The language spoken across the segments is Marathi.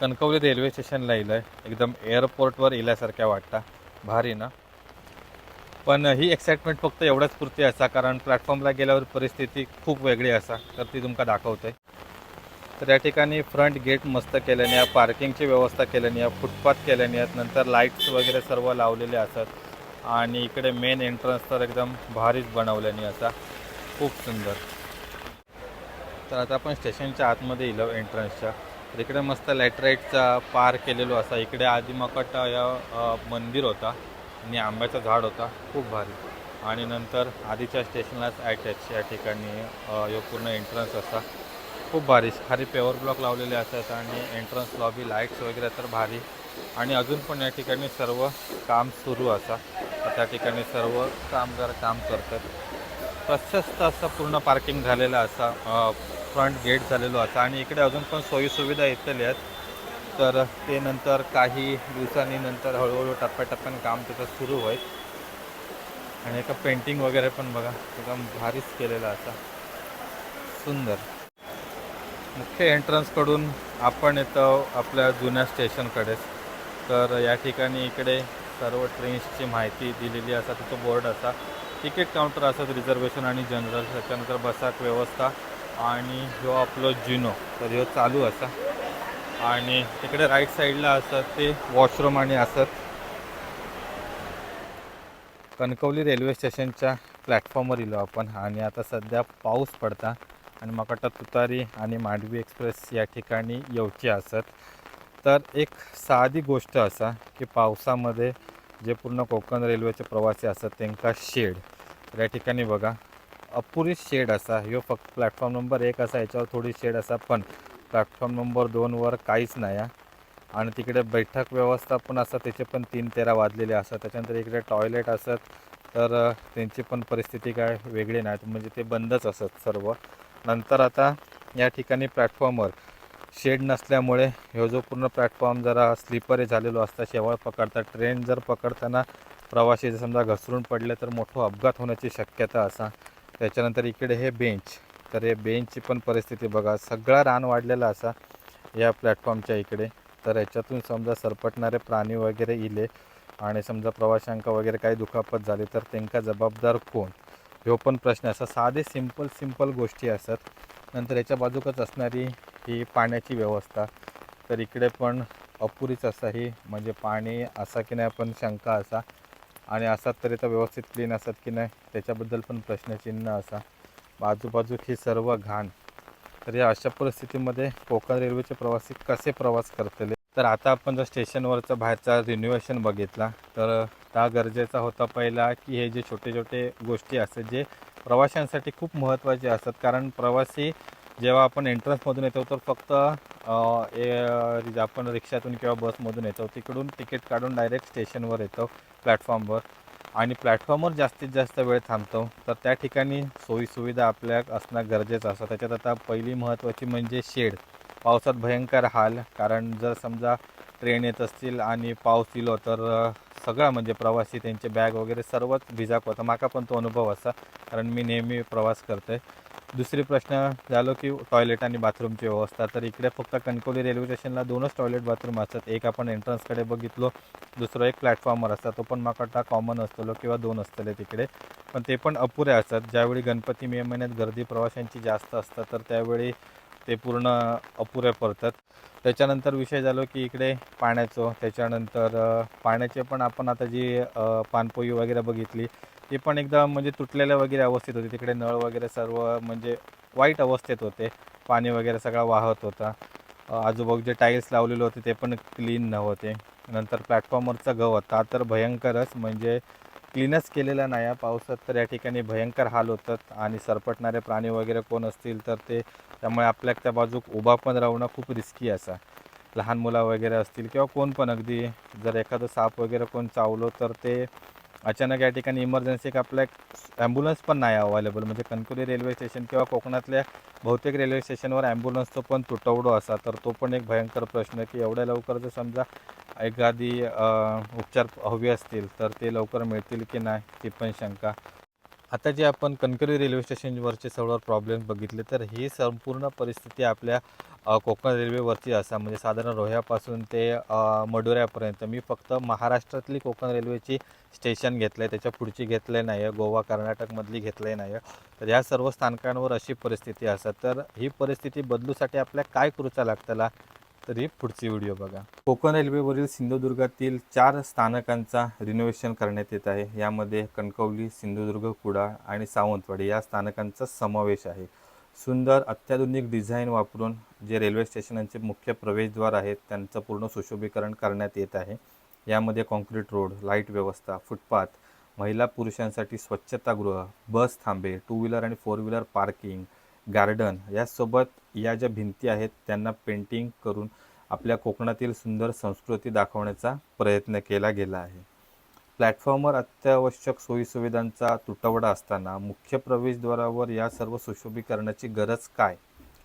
कणकवली रेल्वे स्टेशनला इलं आहे एकदम एअरपोर्टवर इल्यासारख्या वाटता. भारी ना? पण ही एक्साइटमेंट फक्त एवढ्याच पुरती असा कारण प्लॅटफॉर्मला गेल्यावर परिस्थिती खूप वेगळी असा. तर ती तुमका दाखवते तर या ठिकाणी फ्रंट गेट मस्त केल्याने आहे पार्किंगची व्यवस्था केल्याने आहे फुटपाथ केल्याने आहेत नंतर लाईट्स वगैरे सर्व लावलेले असतात आणि इकडे मेन एंट्रन्स तर एकदम भारीच बनवल्याने असा. खूप सुंदर. तर आता आपण स्टेशनच्या आतमध्ये इलो एंट्रन्सच्या तर इकडे मस्त लॅटराईटचा पार केलेलो असा. इकडे आधी मकट या मंदिर होता आणि आंब्याचं झाड होता. खूप भारी. आणि नंतर आधीच्या स्टेशनलाच ॲटॅच या ठिकाणी यो पूर्ण एंट्रन्स असा. खूप भारी. खाली पेवर ब्लॉक लावलेले असतात आणि एंट्रन्स लॉबी लाईट्स वगैरे तर भारी. आणि अजून पण या ठिकाणी सर्व काम सुरू असा. त्या ठिकाणी सर्व कामगार काम करतात. प्रशस्त असं पूर्ण पार्किंग झालेलं असा फ्रंट गेट झालेलो असा आणि इकडे अजून पण सोयीसुविधा येतल्या आहेत. तर ते नंतर काही दिवसांनी नंतर हळूहळू टप्प्याटप्प्याने काम त्याचं सुरू होईल. आणि एका पेंटिंग वगैरे पण बघा एकदम भारीच केलेलं असा सुंदर. मुख्य एंट्रन्सकडून आपण येतो आपल्या जुन्या स्टेशनकडेच तर या ठिकाणी इकडे सर्व ट्रेन्सची माहिती दिलेली असा तिथं बोर्ड असा तिकीट काउंटर असत रिझर्वेशन आणि जनरल त्याच्यानंतर बसाक व्यवस्था. आणि ह्यो आपलो जिनो तर ह्यो चालू असा. आणि तिकडे राईट साईडला असत ते वॉशरूम आणि असत कणकवली रेल्वे स्टेशनच्या प्लॅटफॉर्मवर इलो आपण. आणि आता सध्या पाऊस पडता. आणि म्हाका वाटतं तुतारी आणि मांडवी एक्सप्रेस या ठिकाणी येवची असत. तर एक साधी गोष्ट असा की पावसामध्ये जे पूर्ण कोकण रेल्वेचे प्रवासी असतात त्यांका शेड तर या ठिकाणी बघा. अपुरी शेड असा ह्यो फक्त प्लॅटफॉर्म नंबर एक असा याच्यावर थोडी शेड असा पण प्लॅटफॉर्म नंबर दोनवर काहीच नाही आहे आणि तिकडे बैठक व्यवस्था पण असतात त्याचे पण तीन तेरा वाजलेले असतात. त्याच्यानंतर इकडे टॉयलेट असत तर त्यांची पण परिस्थिती काय वेगळी नाही. म्हणजे ते बंदच असत सर्व. नंतर आता या ठिकाणी प्लॅटफॉर्मवर शेड नसल्यामुळे ह्यो जो पूर्ण प्लॅटफॉर्म जरा स्लिपरी झालेलो असता शेवळ पकडता ट्रेन जर पकडताना प्रवासी जर समजा घसरून पडले तर मोठा अपघात होण्याची शक्यता असा. त्याच्यानंतर इकडे हे बेंच तर हे बेंचची पण परिस्थिती बघा सगळा रान वाढलेला असा या प्लॅटफॉर्मच्या इकडे. तर याच्यातून समजा सरपटणारे प्राणी वगैरे इले आणि समजा प्रवाशांका वगैरे काही दुखापत झाली तर त्यांका जबाबदार कोण? ह्यो पण प्रश्न असा साधे सिंपल सिंपल गोष्टी असतात. नंतर याच्या बाजूकच असणारी ही पाण्याची व्यवस्था. तर इकडे पण अपुरीच असा ही म्हणजे पाणी असा की नाही पण शंका असा. आणि असतात तरी तर व्यवस्थित क्लीन असतात की नाही त्याच्याबद्दल पण प्रश्नचिन्ह असा. बाजूबाजूक ही सर्व घाण. तर या अशा परिस्थितीमध्ये कोकण रेल्वेचे प्रवासी कसे प्रवास करतले? तर आता आपण जर स्टेशनवरचा बाहेरचा रिन्युएशन बघितला तर त्या गरजेचा होता पहिला की हे जे छोटे छोटे गोष्टी असतात जे प्रवाशांसाठी खूप महत्त्वाचे असतात. कारण प्रवासी जेव्हा आपण एंट्रन्समधून येतो तर फक्त ए- आपण रिक्षातून किंवा बसमधून येतो तिकडून तिकीट काढून डायरेक्ट स्टेशनवर येतो प्लॅटफॉर्मवर आणि प्लॅटफॉर्मवर जास्तीत जास्त वेळ थांबतो. तर त्या ठिकाणी सोयीसुविधा आपल्या असणं गरजेचं असतं. त्याच्यात आता पहिली महत्त्वाची म्हणजे शेड. पावसात भयंकर हाल. कारण जर समजा ट्रेन येत असतील आणि पाऊस इलो तर सगळा म्हणजे प्रवासी त्यांचे बॅग वगैरे सर्वच भिजाक होता माका पण तो अनुभव असा. कारण मी नेहमी प्रवास करतोय. दुसरी प्रश्न झालो की टॉयलेट आणि बाथरूमची व्यवस्था. तर इकडे फक्त कणकवली रेल्वे स्टेशनला दोनच टॉयलेट बाथरूम असतात. एक आपण एंट्रन्सकडे बघितलो दुसरं एक प्लॅटफॉर्मवर असतात. तो पण माकडा कॉमन असतलो किंवा दोन असतले तिकडे. पण ते पण अपुरे असतात. ज्यावेळी गणपती मे महिन्यात गर्दी प्रवाशांची जास्त असतात तर त्यावेळी ते पूर्ण अपुरे पडतात. त्याच्यानंतर विषय झालो की इकडे पाण्याचं. त्याच्यानंतर पाण्याचे पण आपण आता जी पानपोई वगैरे बघितली ते पण एकदम म्हणजे तुटलेल्या वगैरे अवस्थेत होती. तिकडे नळ वगैरे सर्व म्हणजे वाईट अवस्थेत होते. पाणी वगैरे सगळा वाहत होता. आजूबाजू जे टाईल्स लावलेले होते ते पण क्लीन नव्हते. नंतर प्लॅटफॉर्मवरचा गवत हा तर भयंकरच म्हणजे क्लीनच केलेला नाही आहे. पावसात तर या ठिकाणी भयंकर हाल होतात आणि सरपटणारे प्राणी वगैरे कोण असतील तर ते त्यामुळे आपल्या त्या बाजूक उभा पण राहणं खूप रिस्की असा. लहान मुलं वगैरे असतील किंवा कोण पण अगदी जर एखादं साप वगैरे कोण चावलो तर ते अचानक या ठिकाणी इमर्जन्सी एक आपल्या ॲम्ब्युलन्स पण नाही अवेलेबल म्हणजे कणकुली रेल्वे स्टेशन किंवा कोकणातल्या बहुतेक रेल्वे स्टेशनवर ॲम्ब्युलन्सचं पण तुटवडो असा. तर तो पण एक भयंकर प्रश्न की एवढ्या लवकर जर समजा एखादी उपचार हवी असतील तर ते लवकर मिळतील की नाही ती पण शंका. आता जे आपण कणकरी रेल्वे स्टेशनवरचे सर्व प्रॉब्लेम बघितले तर ही संपूर्ण परिस्थिती आपल्या कोकण रेल्वेवरची असा म्हणजे साधारण रोह्यापासून ते मडुऱ्यापर्यंत. मी फक्त महाराष्ट्रातली कोकण रेल्वेची स्टेशन घेतलं आहे त्याच्या पुढची घेतले नाही आहे गोवा कर्नाटकमधली घेतले नाही आहे तर ह्या सर्व स्थानकांवर अशी परिस्थिती असा. तर ही परिस्थिती बदलूसाठी आपल्या काय करूचा लागतला? तरी पुढचे पुढची व्हिडिओ बघा. कोकण रेल्वेवरील सिंधुदुर्गातील चार स्थानकांचा रिनोव्हेशन करण्यात येत आहे. यामध्ये कणकवली सिंधुदुर्ग कुडाळ आणि सावंतवाडी या स्थानकांचा समावेश आहे. सुंदर अत्याधुनिक डिझाईन वापरून जे रेल्वे स्टेशनांचे मुख्य प्रवेशद्वार आहेत त्यांचं पूर्ण सुशोभीकरण करण्यात येत आहे. यामध्ये कॉन्क्रीट रोड लाइट व्यवस्था फुटपाथ महिला पुरुषांसाठी स्वच्छतागृह बस थांबे टू व्हीलर आणि फोर व्हीलर पार्किंग गार्डन यासोबत या ज्या भिंती आहेत त्यांना पेंटिंग करून आपल्या कोकणातील सुंदर संस्कृती दाखवण्याचा प्रयत्न केला गेला आहे. प्लॅटफॉर्मवर अत्यावश्यक सोयीसुविधांचा तुटवडा असताना मुख्य प्रवेशद्वारावर या सर्व सुशोभीकरणाची गरज काय?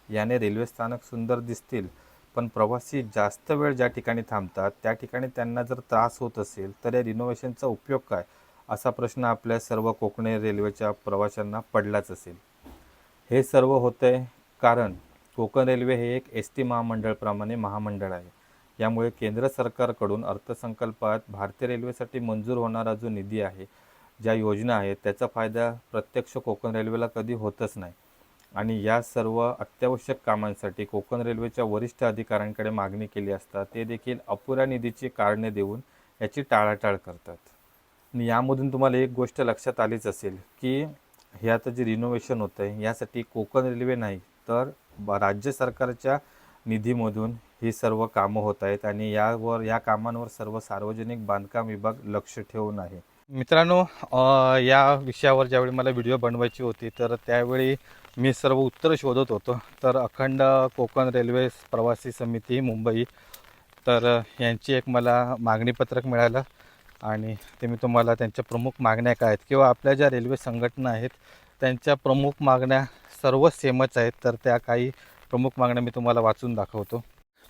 याने रेल्वे स्थानक सुंदर दिसतील पण प्रवासी जास्त वेळ ज्या ठिकाणी थांबतात त्या ठिकाणी त्यांना जर त्रास होत असेल तर या रिनोव्हेशनचा उपयोग काय? असा प्रश्न आपल्या सर्व कोकणी रेल्वेच्या प्रवाशांना पडलाच असेल. हे सर्व होते कारण कोकण रेल्वे हे एक एस टी महामंडळप्रमाणे महामंडळ आहे. यामुळे केंद्र सरकारकडून अर्थसंकल्पात भारतीय रेल्वेसाठी मंजूर होणारा जो निधी आहे ज्या योजना आहेत त्याचा फायदा प्रत्यक्ष कोकण रेल्वेला कधी होतच नाही. आणि या सर्व अत्यावश्यक कामांसाठी कोकण रेल्वेच्या वरिष्ठ अधिकाऱ्यांकडे मागणी केली असता ते देखील अपुऱ्या निधीची कारणे देऊन याची टाळाटाळ करतात. आणि यामधून तुम्हाला एक गोष्ट लक्षात आलीच असेल की हे आता जे रिनोव्हेशन होतं आहे यासाठी कोकण रेल्वे नाही तर राज्य सरकारच्या निधीमधून ही सर्व कामं होत आहेत आणि यावर या कामांवर सर्व सार्वजनिक बांधकाम विभाग लक्ष ठेवून आहे. मित्रांनो या विषयावर ज्यावेळी मला व्हिडिओ बनवायची होती तर त्यावेळी मी सर्व उत्तर शोधत होतो. तर अखंड कोकण रेल्वे प्रवासी समिती मुंबई तर यांची एक मला मागणीपत्रक मिळालं आणि ते मी तुम्हाला त्यांच्या प्रमुख मागण्या काय आहेत किंवा आपल्या ज्या रेल्वे संघटना आहेत त्यांच्या प्रमुख मागण्या सर्व सेमच आहेत तर त्या काही प्रमुख मागण्या मी तुम्हाला वाचून दाखवतो.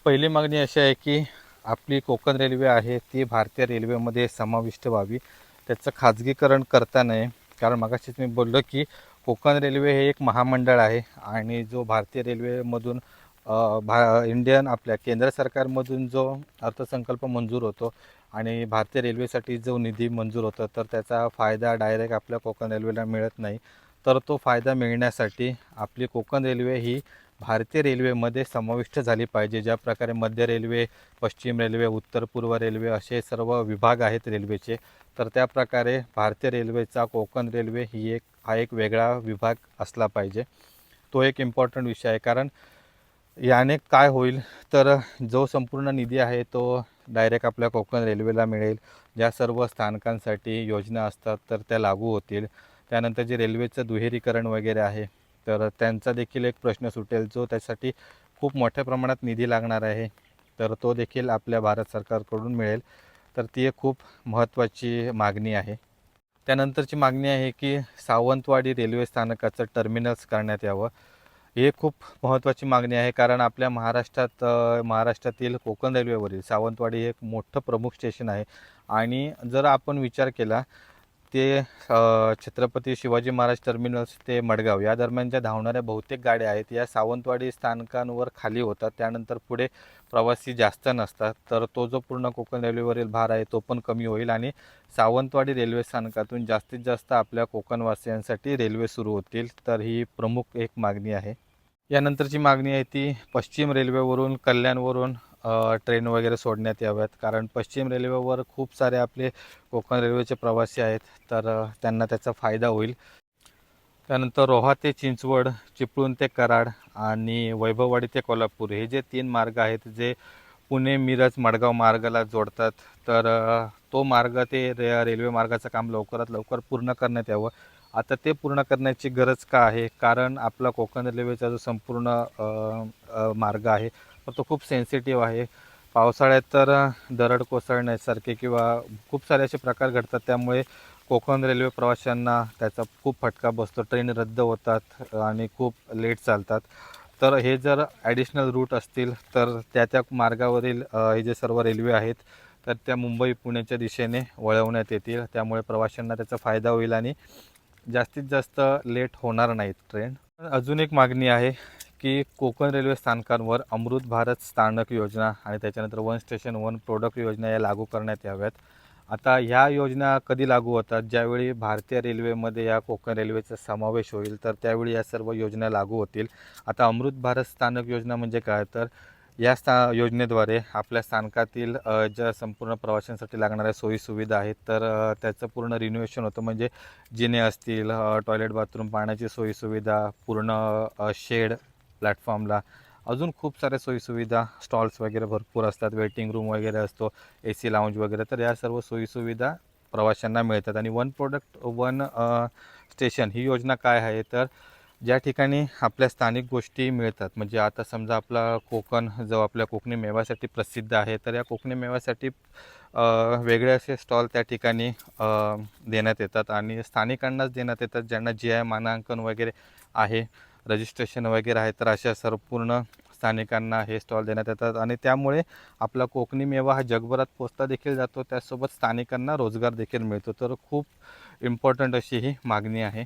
पहिली मागणी अशी आहे की आपली कोकण रेल्वे आहे ती भारतीय रेल्वेमध्ये समाविष्ट व्हावी. त्याचं खाजगीकरण करता नये. कारण मागाशीच मी बोललो की कोकण रेल्वे हे एक महामंडळ आहे आणि जो भारतीय रेल्वेमधून भा इंडियन आपल्या केंद्र सरकारमधून जो अर्थसंकल्प मंजूर होतो आणि भारतीय रेल्वेसाठी जो निधी मंजूर होतो तर त्याचा फायदा डायरेक्ट आपल्या कोकण रेल्वेला मिळत नाही. तर तो फायदा मिळण्यासाठी आपली कोकण रेल्वे ही भारतीय रेल्वेमध्ये समाविष्ट झाली पाहिजे. ज्या प्रकारे मध्य रेल्वे पश्चिम रेल्वे उत्तर पूर्व रेल्वे असे सर्व विभाग आहेत रेल्वेचे तर त्या प्रकारे भारतीय रेल्वेचा कोकण रेल्वे ही एक हा एक वेगळा विभाग असला पाहिजे. तो एक इम्पॉर्टंट विषय आहे. कारण याने काय होईल? तर जो संपूर्ण निधी आहे तो डायरेक्ट आपल्या कोकण रेल्वेला मिळेल. ज्या सर्व स्थानकांसाठी योजना असतात तर त्या लागू होतील. त्यानंतर जे रेल्वेचं दुहेरीकरण वगैरे आहे तर त्यांचा देखील एक प्रश्न सुटेल जो त्यासाठी खूप मोठ्या प्रमाणात निधी लागणार आहे तर तो देखील आपल्या भारत सरकारकडून मिळेल. तर ती एक खूप महत्त्वाची मागणी आहे. त्यानंतरची मागणी आहे की सावंतवाडी रेल्वे स्थानकाचं टर्मिनल्स करण्यात यावं. ही खूप महत्त्वाची मागणी आहे कारण आपल्या महाराष्ट्रात महाराष्ट्रातील कोकण रेल्वेवरील सावंतवाडी हे एक मोठं प्रमुख स्टेशन आहे. आणि जर आपण विचार केला ते छत्रपती शिवाजी महाराज टर्मिनल्स ते मडगाव. या दरम्यान ज्या धावणाऱ्या बहुतेक गाड्या आहेत या सावंतवाडी स्थानकांवर खाली होतात. त्यानंतर पुढे प्रवासी जास्त नसतात. तर तो जो पूर्ण कोकण रेल्वेवरील भार आहे तो पण कमी होईल आणि सावंतवाडी रेल्वे स्थानकातून जास्तीत जास्त आपल्या कोकणवासियांसाठी रेल्वे सुरू होतील. तर ही प्रमुख एक मागणी आहे. यानंतरची मागणी आहे ती पश्चिम रेल्वेवरून कल्याणवरून ट्रेन वगैरे सोडण्यात याव्यात. कारण पश्चिम रेल्वेवर खूप सारे आपले कोकण रेल्वेचे प्रवासी आहेत. तर त्यांना त्याचा फायदा होईल. त्यानंतर रोहा ते चिंचवड चिपळूण ते कराड आणि वैभववाडी ते कोल्हापूर हे जे तीन मार्ग आहेत जे पुणे मिरज मडगाव मार्गाला जोडतात. तर तो मार्ग ते रे रेल्वे मार्गाचं काम लवकरात लवकर पूर्ण करण्यात यावं. आता ते पूर्ण करण्याची गरज का आहे? कारण आपला कोकण रेल्वेचा जो संपूर्ण मार्ग आहे तो खूप सेन्सिटिव्ह आहे. पावसाळ्यात तर दरड कोसळण्यासारखे किंवा खूप सारे असे प्रकार घडतात. त्यामुळे कोकण रेल्वे प्रवाशांना त्याचा खूप फटका बसतो. ट्रेन रद्द होतात आणि खूप लेट चालतात. तर हे जर ॲडिशनल रूट असतील तर त्या त्या मार्गावरील हे जे सर्व रेल्वे आहेत तर त्या मुंबई पुण्याच्या दिशेने वळवण्यात येतील. त्यामुळे प्रवाशांना त्याचा फायदा होईल आणि जास्तीत जास्त लेट होणार नाहीत ट्रेन अजून एक मागणी आहे की कोकण रेल्वे स्थानकांवर अमृत भारत स्थानक योजना आणि त्याच्यानंतर वन स्टेशन वन प्रोडक्ट योजना या लागू करण्यात याव्यात. आता ह्या योजना कधी लागू होतात? ज्यावेळी भारतीय रेल्वेमध्ये या कोकण रेल्वेचा समावेश होईल तर त्यावेळी या सर्व योजना लागू होतील. आता अमृत भारत स्थानक योजना म्हणजे काय? तर या स्था योजनेद्वारे आपल्या स्थानकातील ज्या संपूर्ण प्रवाशांसाठी लागणाऱ्या सोयीसुविधा आहेत तर त्याचं पूर्ण रिनोव्हेशन होतं. म्हणजे जिने असतील टॉयलेट बाथरूम पाण्याची सोयीसुविधा पूर्ण शेड प्लॅटफॉर्मला अजून खूप साऱ्या सोयीसुविधा स्टॉल्स वगैरे भरपूर असतात वेटिंग रूम वगैरे असतो ए सी लाऊंज वगैरे तर या सर्व सोयीसुविधा प्रवाशांना मिळतात. आणि वन प्रोडक्ट वन स्टेशन ही योजना काय आहे? तर ज्या ठिकाणी आपल्या स्थानिक गोष्टी मिळतात म्हणजे आता समजा आपला कोकण जो आपल्या कोकणी मेव्यासाठी प्रसिद्ध आहे तर या कोकणी मेव्यासाठी वेगळे असे स्टॉल त्या ठिकाणी देण्यात येतात. आणि स्थानिकांनाच देण्यात येतात ज्यांना जी आय मानांकन वगैरे आहे. रजिस्ट्रेशन वगैरे आहे तर अशा संपूर्ण स्थानिकांना हे स्टॉल देण्यात येतात. आणि त्यामुळे आपला कोकणी मेवा हा जगभरात पोचता देखील जातो. त्यासोबत स्थानिकांना रोजगार देखील मिळतो. तर खूप इम्पॉर्टंट अशी ही मागणी आहे.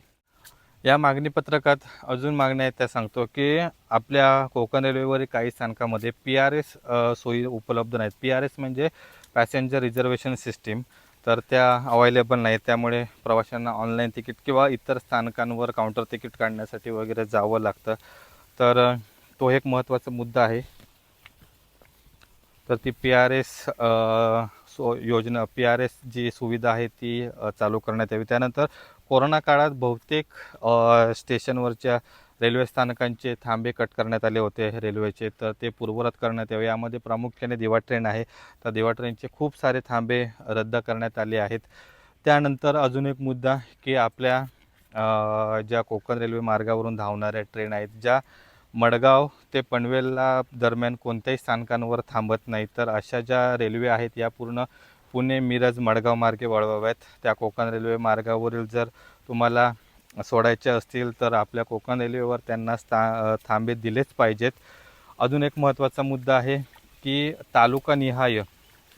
या मागणी पत्रकात अजून मागण्या आहेत त्या सांगतो की आपल्या कोकण रेल्वेवरील काही स्थानकामध्ये पी आर एस सोयी उपलब्ध नाहीत. पी आर एस म्हणजे पॅसेंजर रिझर्वेशन सिस्टीम तर त्या अवेलेबल नाहीत त्यामुळे प्रवाशांना ऑनलाईन तिकीट किंवा इतर स्थानकांवर काउंटर तिकीट काढण्यासाठी वगैरे जावं लागतं. तर तो एक महत्त्वाचा मुद्दा आहे. तर ती पी आर एस सो योजना पी आर एस जी सुविधा आहे ती चालू करण्यात यावी. त्यानंतर कोरोना काळात बहुतेक स्टेशनवरच्या रेल्वे स्थानकांचे थांबे कट करण्यात आले होते रेल्वेचे तर ते पूर्वरत करण्यात यावे. यामध्ये प्रामुख्याने दिवा ट्रेन आहे. तर दिवा ट्रेनचे खूप सारे थांबे रद्द करण्यात आले आहेत. त्यानंतर अजून एक मुद्दा की आपल्या ज्या कोकण रेल्वे मार्गावरून धावणाऱ्या ट्रेन आहेत ज्या मडगाव ते पनवेलला दरम्यान कोणत्याही स्थानकांवर थांबत नाही तर अशा ज्या रेल्वे आहेत या पूर्ण पुणे मिरज मडगाव मार्गे वळवाव्यात. त्या कोकण रेल्वे मार्गावरील जर तुम्हाला सोडायचे असतील तर आपल्या कोकण रेल्वेवर त्यांना स्था थांबे दिलेच पाहिजेत. अजून एक महत्त्वाचा मुद्दा आहे की तालुकानिहाय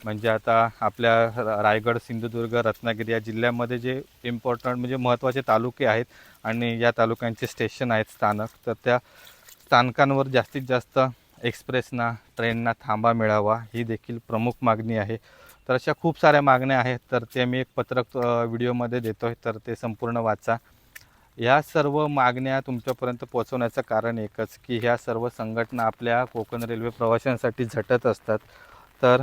म्हणजे आता आपल्या र- रायगड सिंधुदुर्ग रत्नागिरी या जिल्ह्यामध्ये जे इम्पॉर्टंट म्हणजे महत्त्वाचे तालुके आहेत आणि या तालुक्यांचे स्टेशन आहेत स्थानक तर त्या स्थानकांवर जास्तीत जास्त एक्सप्रेसना ट्रेनना थांबा मिळावा ही देखील प्रमुख मागणी आहे. तर अशा खूप साऱ्या मागण्या आहेत तर ते मी एक पत्रक व्हिडिओमध्ये देतो आहे तर ते संपूर्ण वाचा. या सर्व मागण्या तुमच्यापर्यंत पोहोचवण्याचं कारण एकच की ह्या सर्व संघटना आपल्या कोकण रेल्वे प्रवाशांसाठी झटत असतात. तर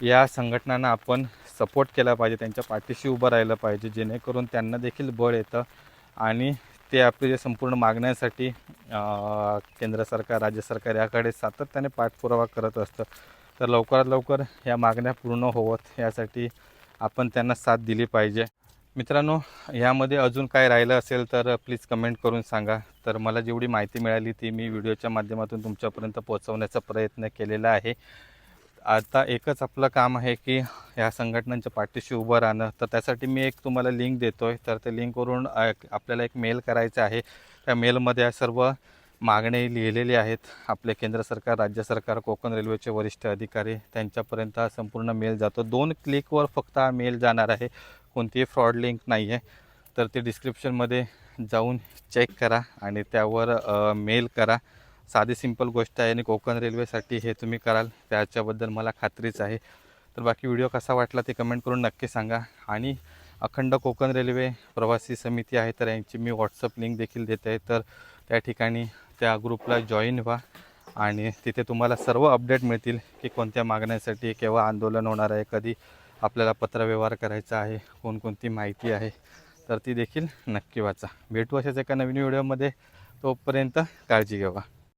या संघटनांना आपण सपोर्ट केला पाहिजे त्यांच्या पाठीशी उभं राहिलं पाहिजे जेणेकरून त्यांना देखील बळ येतं आणि ते आपले जे संपूर्ण मागण्यांसाठी केंद्र सरकार राज्य सरकार याकडे सातत्याने पाठपुरावा करत असतं. तर लवकरात लवकर या मागण्या पूर्ण होवत यासाठी आपण त्यांना साथ दिली पाहिजे. मित्रांनो यामध्ये अजून काय राहिलं असेल तर प्लीज कमेंट करून सांगा. तर मला जेवढी माहिती मिळाली ती मी व्हिडिओच्या माध्यमातून तुमच्यापर्यंत पोहोचवण्याचा प्रयत्न केलेला आहे. आता एकच आपलं काम आहे की ह्या संघटनांच्या पाठीशी उभं राहणं. तर त्यासाठी मी एक तुम्हाला लिंक देतो आहे तर त्या लिंकवरून आपल्याला एक मेल करायचा आहे. त्या मेलमध्ये या सर्व मागणी लिहिलेली आहेत. आपले केंद्र सरकार राज्य सरकार कोकण रेल्वेचे वरिष्ठ अधिकारी त्यांच्यापर्यंत हा संपूर्ण मेल जातो. दोन क्लिकवर फक्त हा मेल जाणार आहे. कोणतीही फ्रॉड लिंक नाही आहे तर ते डिस्क्रिप्शनमध्ये जाऊन चेक करा आणि त्यावर मेल करा. साधी सिंपल गोष्ट आहे आणि कोकण रेल्वेसाठी हे तुम्ही कराल त्याच्याबद्दल मला खात्रीच आहे. तर बाकी व्हिडिओ कसा वाटला ते कमेंट करून नक्की सांगा. आणि अखंड कोकण रेल्वे प्रवासी समिती आहे तर यांची मी व्हॉट्सअप लिंक देखील देत आहे. तर त्या ठिकाणी त्या ग्रुपला जॉईन व्हा आणि तिथे तुम्हाला सर्व अपडेट मिळतील की कोणत्या मागण्यासाठी केव्हा आंदोलन होणार आहे कधी आपल्याला पत्रव्यवहार करायचा आहे कोणकोणती माहिती आहे तर ती देखील नक्की वाचा. भेटू अशाच एका नवीन व्हिडिओमध्ये. तोपर्यंत काळजी घ्यावा.